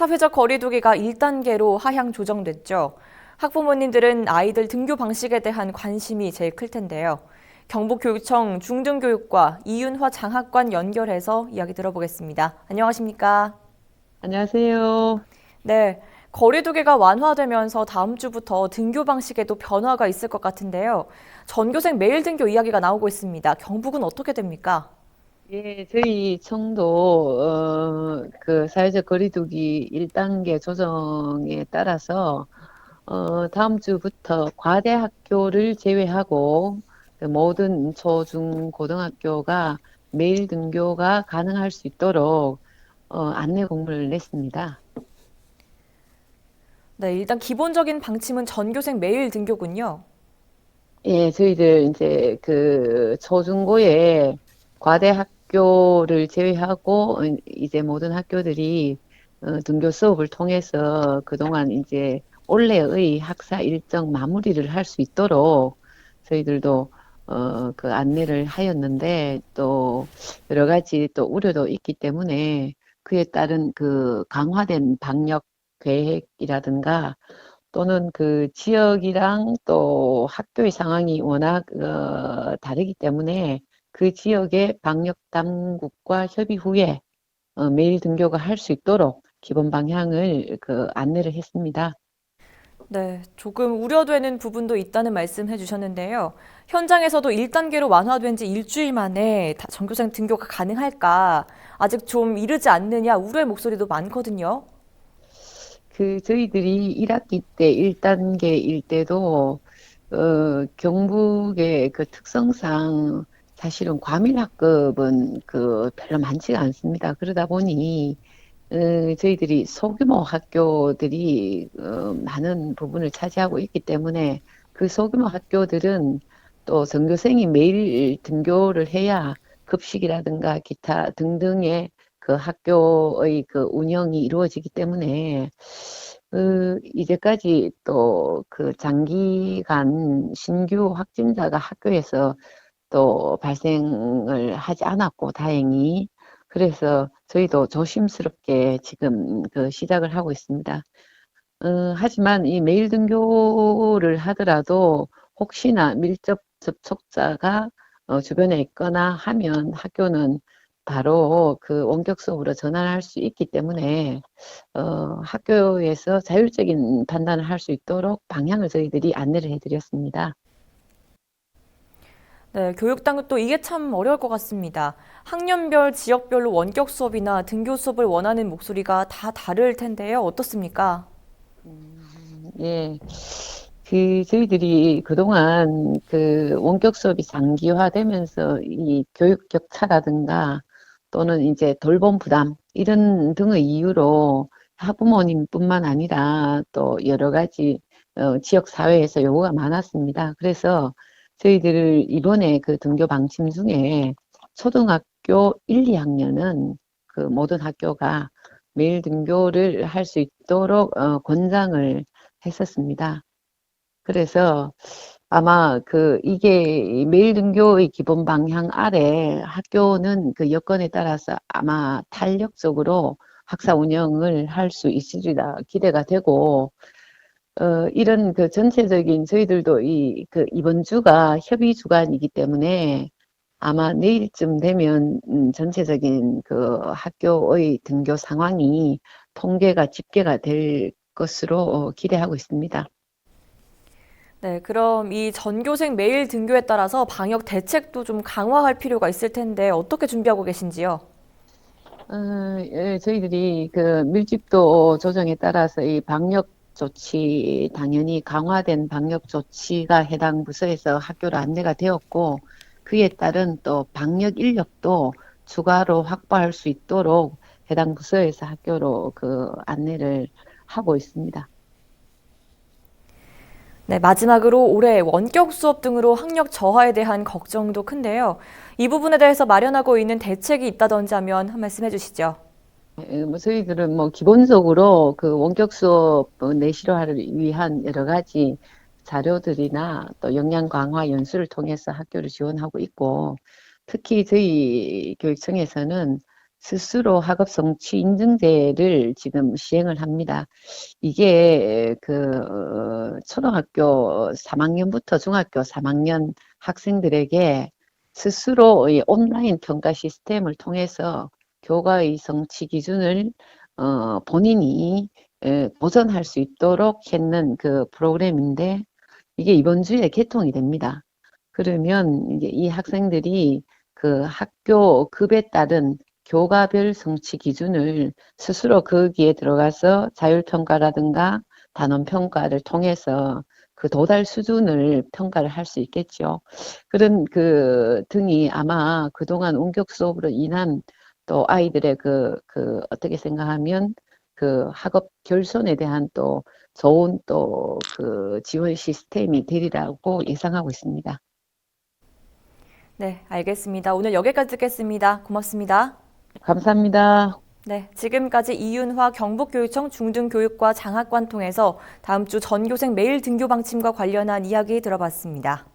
사회적 거리두기가 1단계로 하향 조정됐죠. 학부모님들은 아이들 등교 방식에 대한 관심이 제일 클 텐데요. 경북교육청 중등교육과 이윤화 장학관 연결해서 이야기 들어보겠습니다. 안녕하십니까? 안녕하세요. 네. 거리두기가 완화되면서 다음 주부터 등교 방식에도 변화가 있을 것 같은데요. 전교생 매일 등교 이야기가 나오고 있습니다. 경북은 어떻게 됩니까? 예, 저희 청도 어, 그 사회적 거리두기 1단계 조정에 따라서 어, 다음 주부터 과대 학교를 제외하고 그 모든 초, 중, 고등학교가 매일 등교가 가능할 수 있도록 어, 안내 공문을 냈습니다. 네, 일단 기본적인 방침은 전교생 매일 등교군요. 예, 저희들 이제 그 초중고에 과대 학 교를 제외하고 어, 이제 모든 학교들이 어, 등교 수업을 통해서 그동안 이제 올해의 학사 일정 마무리를 할 수 있도록 저희들도 어, 그 안내를 하였는데 또 여러 가지 또 우려도 있기 때문에 그에 따른 그 강화된 방역 계획이라든가 또는 그 지역이랑 또 학교의 상황이 워낙 어, 다르기 때문에 그 지역의 방역 당국과 협의 후에 어, 매일 등교가 할 수 있도록 기본 방향을 그 안내를 했습니다. 네, 조금 우려되는 부분도 있다는 말씀 해 주셨는데요. 현장에서도 1단계로 완화된 지 일주일 만에 다 전교생 등교가 가능할까? 아직 좀 이르지 않느냐 우려의 목소리도 많거든요. 그 저희들이 1학기 때 1단계일 때도 어, 경북의 그 특성상 사실은 과밀 학급은 그 별로 많지가 않습니다. 그러다 보니 어, 저희들이 소규모 학교들이 어, 많은 부분을 차지하고 있기 때문에 그 소규모 학교들은 또 전교생이 매일 등교를 해야 급식이라든가 기타 등등의 그 학교의 그 운영이 이루어지기 때문에 그 이제까지 또 그 장기간 신규 확진자가 학교에서 또 발생을 하지 않았고 다행히 그래서 저희도 조심스럽게 지금 그 시작을 하고 있습니다. 어, 하지만 이 매일 등교를 하더라도 혹시나 밀접 접촉자가 어, 주변에 있거나 하면 학교는 바로 그 원격 수업으로 전환할 수 있기 때문에 어, 학교에서 자율적인 판단을 할 수 있도록 방향을 저희들이 안내를 해드렸습니다. 네, 교육당도 이게 참 어려울 것 같습니다. 학년별, 지역별로 원격 수업이나 등교 수업을 원하는 목소리가 다 다를 텐데요. 어떻습니까? 예. 그 저희들이 그동안 그 원격 수업이 장기화되면서 이 교육 격차라든가 또는 이제 돌봄 부담 이런 등의 이유로 학부모님뿐만 아니라 또 여러 가지 어, 지역 사회에서 요구가 많았습니다. 그래서 저희들 이번에 그 등교 방침 중에 초등학교 1, 2학년은 그 모든 학교가 매일 등교를 할 수 있도록 어, 권장을 했었습니다. 그래서 아마 그 이게 매일 등교의 기본 방향 아래 학교는 그 여건에 따라서 아마 탄력적으로 학사 운영을 할 수 있으리라 기대가 되고 어, 이런 그 전체적인 저희들도 이 그 이번 주가 협의 주간이기 때문에 아마 내일쯤 되면 음, 전체적인 그 학교의 등교 상황이 통계가 집계가 될 것으로 어, 기대하고 있습니다. 네, 그럼 이 전교생 매일 등교에 따라서 방역 대책도 좀 강화할 필요가 있을 텐데 어떻게 준비하고 계신지요? 어, 예, 저희들이 그 밀집도 조정에 따라서 이 방역 조치, 당연히 강화된 방역 조치가 해당 부서에서 학교로 안내가 되었고, 그에 따른 또 방역 인력도 추가로 확보할 수 있도록 해당 부서에서 학교로 그 안내를 하고 있습니다. 네, 마지막으로 올해 원격 수업 등으로 학력 저하에 대한 걱정도 큰데요. 이 부분에 대해서 마련하고 있는 대책이 있다던지 하면 한 말씀 해주시죠. 예, 뭐 저희들은 뭐 기본적으로 그 원격 수업 어, 내실화를 위한 여러 가지 자료들이나 또 역량 강화 연수를 통해서 학교를 지원하고 있고 특히 저희 교육청에서는 스스로 학업 성취 인증제를 지금 시행을 합니다. 이게 그 어, 초등학교 3학년부터 중학교 3학년 학생들에게 스스로 이 온라인 평가 시스템을 통해서 교과의 성취 기준을 어, 본인이 에, 도전할 수 있도록 했는 그 프로그램인데 이게 이번 주에 개통이 됩니다. 그러면 이제 이 학생들이 그 학교 급에 따른 교과별 성취 기준을 스스로 거기에 들어가서 자율평가라든가 단원평가를 통해서 그 도달 수준을 평가를 할 수 있겠죠. 그런 그 등이 아마 그동안 원격 수업으로 인한 또 아이들의 그, 그 어떻게 생각하면 그 학업 결손에 대한 또 좋은 또 그 지원 시스템이 되리라고 예상하고 있습니다. 네, 알겠습니다. 오늘 여기까지 듣겠습니다. 고맙습니다. 감사합니다. 네, 지금까지 이윤화 경북교육청 중등교육과 장학관 통해서 다음 주 전교생 매일 등교 방침과 관련한 이야기 들어봤습니다.